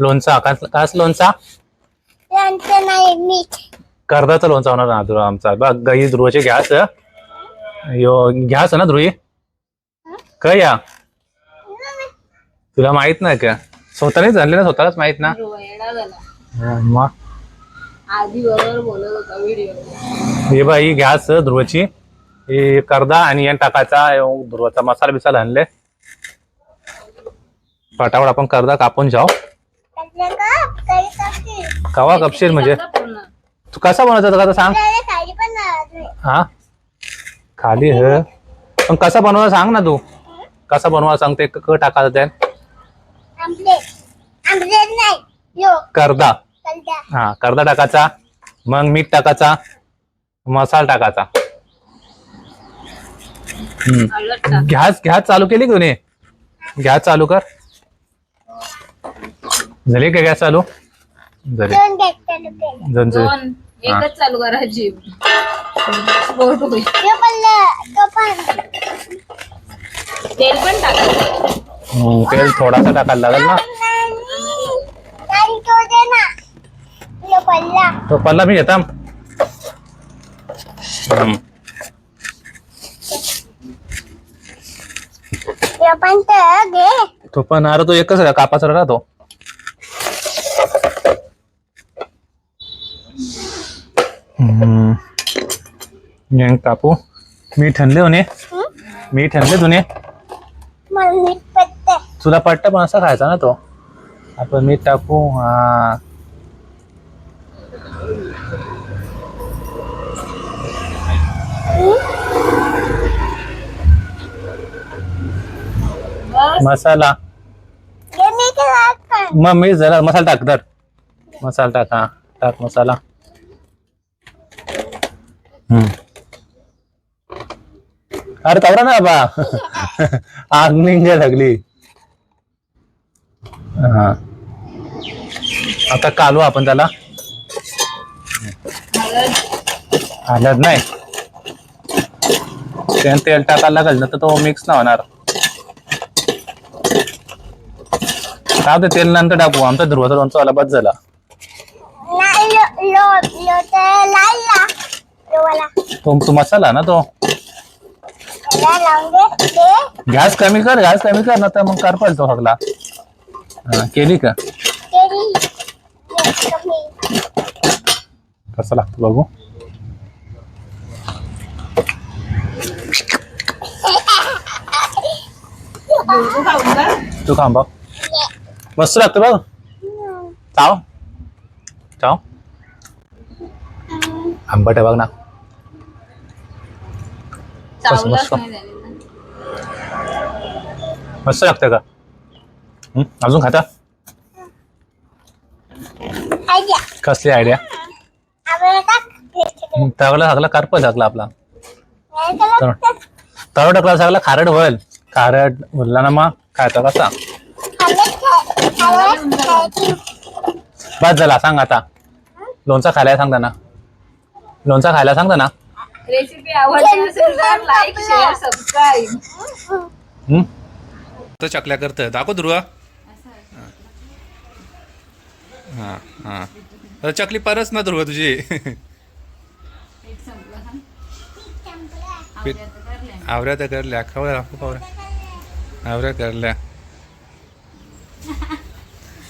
लोणचा? कास लोणचा? लोणचं नाही मीठ. कर्दाचा लोणचा होणार ना ध्रुव आमचा. बघ गाई ध्रुवाचे घ्यास. यो घ्यास ना ध्रुवी. काय या तुला माहीत नाही का? स्वतःनेच आणले ना स्वतःलाच माहीत ना. झाला हा, मग? आधी बरोबर बोलत होता व्हिडिओ हे बाई घ्यास ध्रुवाची. हे कर्दा आणि यान टाकायचा यो ध्रुवाचा मसाला बिसाला आणले. फटाफट आपण कर्दा कापून जाऊ त्यातलं का काही टाकते कवा कपशील म्हणजे? तू कसा बनवतो सांग खाली पण नाही हा? खाली ह. पण कसा बनवायला सांग ना तू. कसा बनवायला सांग ते क टाकायचं यो कर्दा. हा कर्दा टाकायचा. मग मीठ टाकायचा. मसाला टाकायचा. गॅस गॅस चालू केली की नाही गॅस चालू कर. झाली का गॅस चालू? झाली. दोन गॅस चालू केले. जण दोन. एकच चालू होईल. तो पण तेल पण टाकायचं. हम्म, तेल थोडासा टाकायला लागेल ना? नाही तो दे ना. यो पडला. तो पल्ला मी घेता. हम्म. यो पण तर घे तो पण अरे तो एकच रा- कापाचा राहतो. हम्म. यांग कापू मीठ आणले होणे? मीठ आणले तुने तुला पट्टा पण असा खायचा ना तो आपण मीठ टाकू हा मसाला मी मग मी जरा मसाला टाक तर मसाला टाक हा टाक मसाला. अरे तवरा ना बा आग निघायला लागली हा आता कालू आपण त्याला हळद हलत नाही त्यानं तेल टाकायला लागेल तर तो मिक्स नाही होणार काय तेल नंतर टाकू आमचा ध्रुवाचा लोणचा वाला बस झाला तो तो मसाला ना तो? गॅस कमी कर गॅस कमी कर ना तर मग करपाल तो सगळा. हा, केली का? कसं लागतं बघू. तू खांब मस्त लागतं बघ. चाव. चाव. आंबट आहे बघ ना. चावलंच मस्त. नाही. मस्त लागतं का? हं? अजून खाता? आयडिया. कसली आयडिया? तवला सगळा करपल सगळा आपला. तवा टाकला सगळा खारट होईल. खारट उरला ना मग खायचा कसा. बस झाला सांग आता. लोणचा खायला सांगता ना लोणचा खायला सांगता ना रेसिपी आवडली असेल तर लाईक शेअर सबस्क्राईब हं? तो चकल्या करत दाखव ध्रुवा हा हा. अरे चकली परच ना ध्रुवा तुझी. पीठ आवऱ्या तर करल्या. खबर दाखव पावऱ्या आवऱ्या करल्या.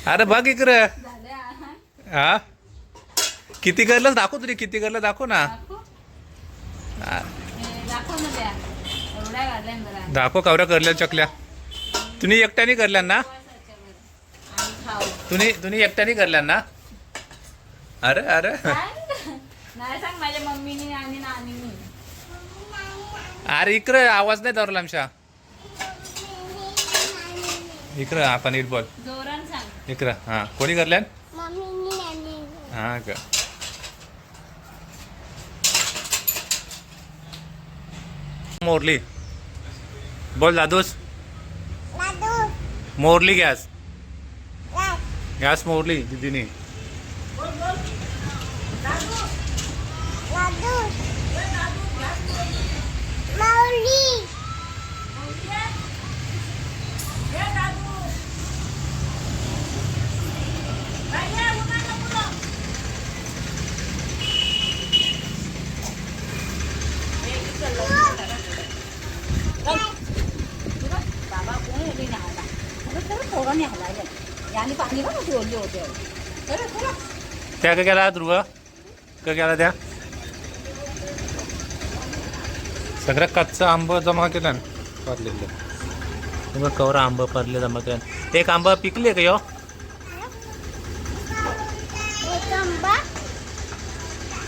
अरे बघ इकडं. हा. किती करलं दाखव तुझी किती करलं दाखव ना. दाखव कवऱ्या करल्या चकल्या. तुम्ही एकट्याने करल्या ना? तुम्ही तुम्ही एकट्याने करल्या ना? अरे अरे. नाही सांग माझ्या मम्मीनी आणि नानीनी अरे इकडं आवाज नाही धरला आमच्या. इकडं आपण नीट बोल. इकडं हा. कोणी नानी. हा का? मोरली. बोल दादूस. मोरली गॅस. गॅस. मोरली दिदीने. Hello. थोडं याने पाणी बघ होते त्या का गेला ध्रुव? का गेला त्या? सगळ्या कच्चा आंब जमा केला ना. परलेलं मग कवरा आंब परले जमा केलं. एक आंब पिकले का यो? एक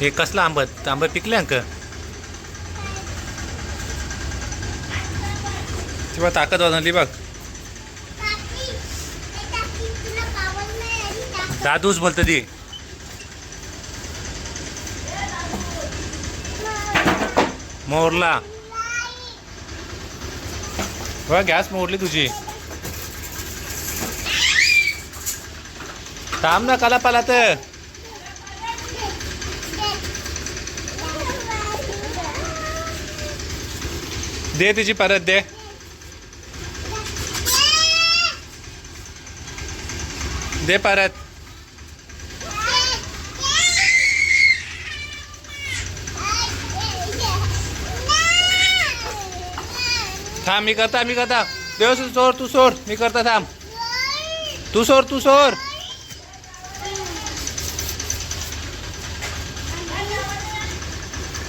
हे कसला आंबा? आंबा पिकले अंक तेव्हा ताकद वाजवली बघ. दादूच बोलतो ती. मोरला. बघ गॅस मोरली तुझी. थांब ना काला पाला तर. दे तुझी परत दे. दे परत थांब मी करता मी करता देव सोर तू सोर मी करता थांब तू सोर तू सोर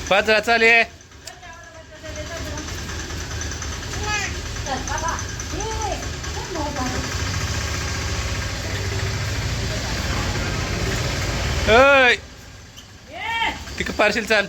पाच चल ये ओय. तिकडे पारशील चाल.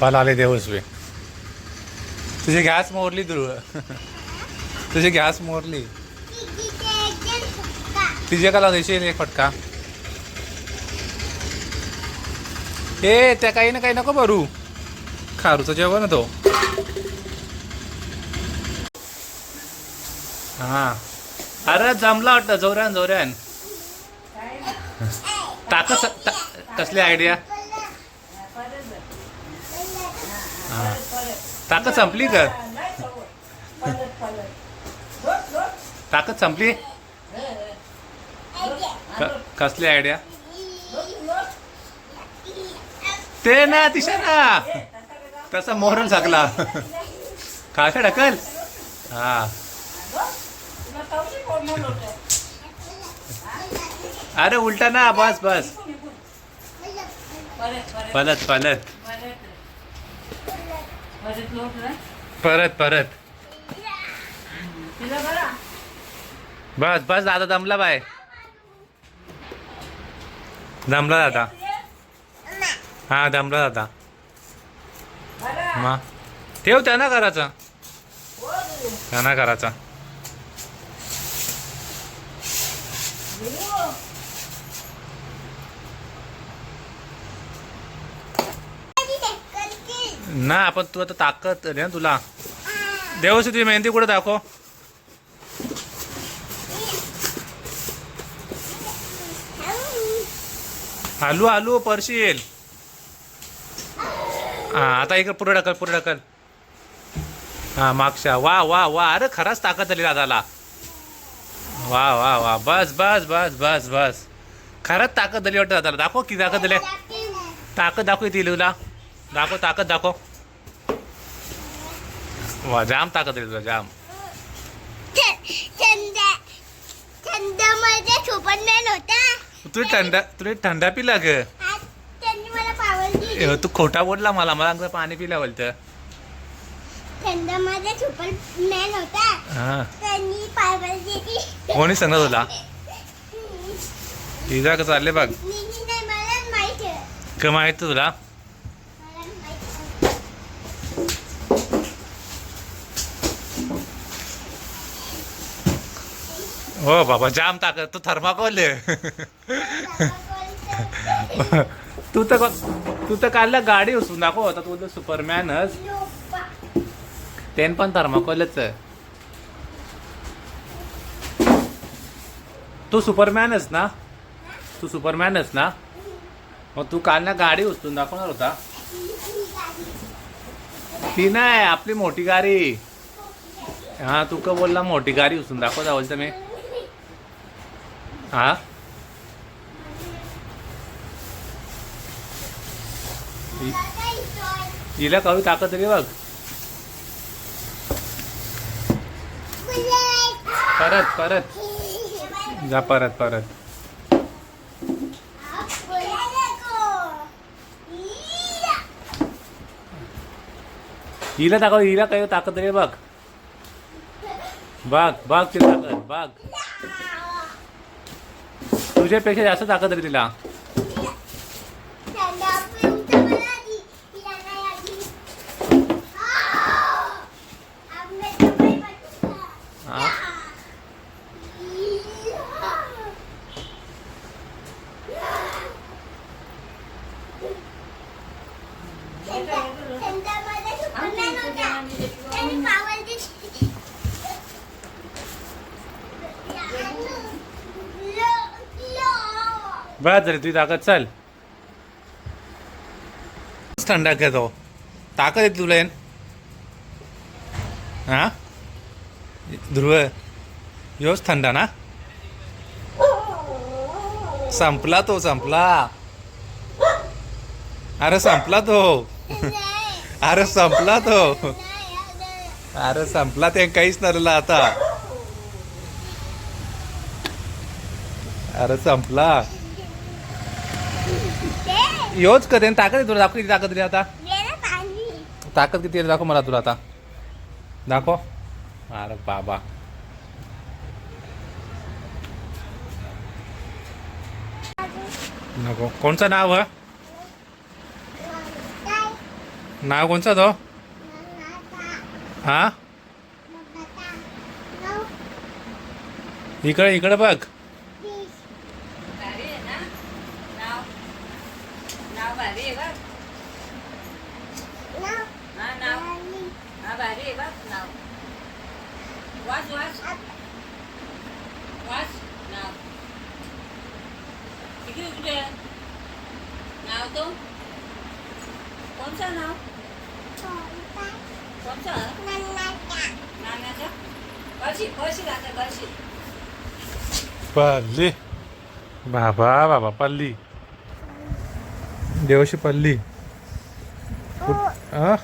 पाल आले देवस्वे तुझी गॅस मोरली ध्रुव. तुझी गॅस मोरली. तिचे का देशील एक फटका? ए त्या काही ना काही नको भरू. खारूचं जेवण तो. हा. अरे जमला वाटतं. जोऱ्यान जोऱ्यान ताकद कसली आयडिया ताकद संपली का ताकद संपली? क- कसली आयडिया ते ना तिशा ना. तसा मोहरून सकला खाशा ढकल. हा. अरे उलटा ना बस बस. पलत पलत. परत परत बस बस दादा दमला बाय. दमला दादा. हा दमला दादा. मग ठेव त्यांना करायचा त्यांना करायचा ना आपण तू आता ताकद ना तुला. देवस तुझी मेहंदी कुठे दाखव. आलू आलू परशी येईल हा आता इकडे पुढे ढकल पुढे ढकल. हा मागच्या वा वा वा अरे खराच ताकद आली दादाला. वा वा वा बस बस बस बस बस. खरंच ताकद आली वाटतं दादाला. दाखव किती ताकद आली. ताकद दाखव ती तुला. दाखव ताकद दाखव. वा जाम ताकद आली तुला जाम. थंड थंडमध्ये सुपरमॅन होता. तू थंडा तुला थंडा पिला ग. आज त्यांनी मला पावल दिली. ए, तू खोटा बोलला मला मला अंग पाणी पिल्या बोलतं. थंडमध्ये सुपरमॅन होता. हा. त्यांनी पावल दिली. कोणी सांगत तुला तिचा कसं चालले बघ. निनी नाही मला माहीत आहे. का माहीत तुला? हो बाबा जाम ताकद. तू थर्माकोल आहे. तू तर तू तर काल गाडी उचलून दाखव होता तू तर सुपरमॅनच तेन पण थर्माकोलच आहे. तू सुपरमॅनच ना? तू सुपरमॅनच ना? मग तू काल ना गाडी उचलून दाखवणार होता. ती नाही आपली मोठी गाडी. हा तुका बोलला मोठी गाडी उचलून दाखवता जावल मी. हा? हिला कळू ताकद रे बघ. परत परत. जा परत परत. हिला दाखव हिला काय ताकद रे बघ. बघ बघ ती ताकद बघ. तुझ्यापेक्षा जास्त ताकद आहे तिला. हा? बस झाली तुझी ताकद चल. थंडा घेतो हो. ताकद येते तुला हा? ध्रुव योच थंडा ना? संपला तो संपला. अरे संपला तो. अरे संपला तो. अरे संपला ते काहीच नरला आता. अरे संपला. योच करेन. ताकद आहे तुला. दाखव किती ताकद दिली आता. ताकद किती आहे? दाखव मला तुला आता. दाखव. अरे बाबा. नको. कोणचं नाव हा? नाव कोणचं तो? हा? इकडे इकडे बघ भारी आहे ना नाव नाव भारी आहे बघ हा नाव हा भारी आहे बघ नाव वाच वाच वाच नाव इकडे कुठे आहे? नाव तो कोणचं नाव? कोणचं? नाण्याचं पल्ली. बाबा बाबा पल्ली. देवशी पल्ली. आ?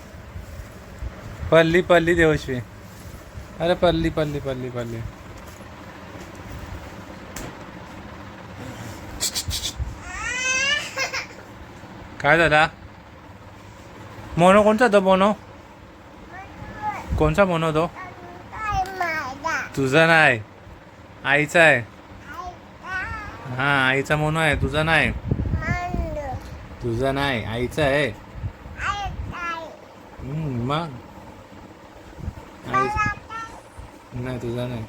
पल्ली पल्ली देवशी. अरे पल्ली पल्ली पल्ली पल्ली. काय झाला मोनो कोणचा तो मोनो कोणचा मोनो तो तुझा नाही आईचा आहे हा आईचा मोनो आहे तुझा नाही तुझा नाही आईचा आहे मग आई नाही तुझा नाही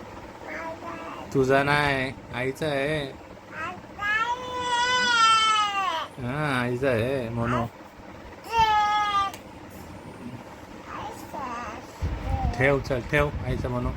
तुझा नाही आईचा आहे हा आईचा आहे मोनो ठेव चल ठेव आईचा मोनो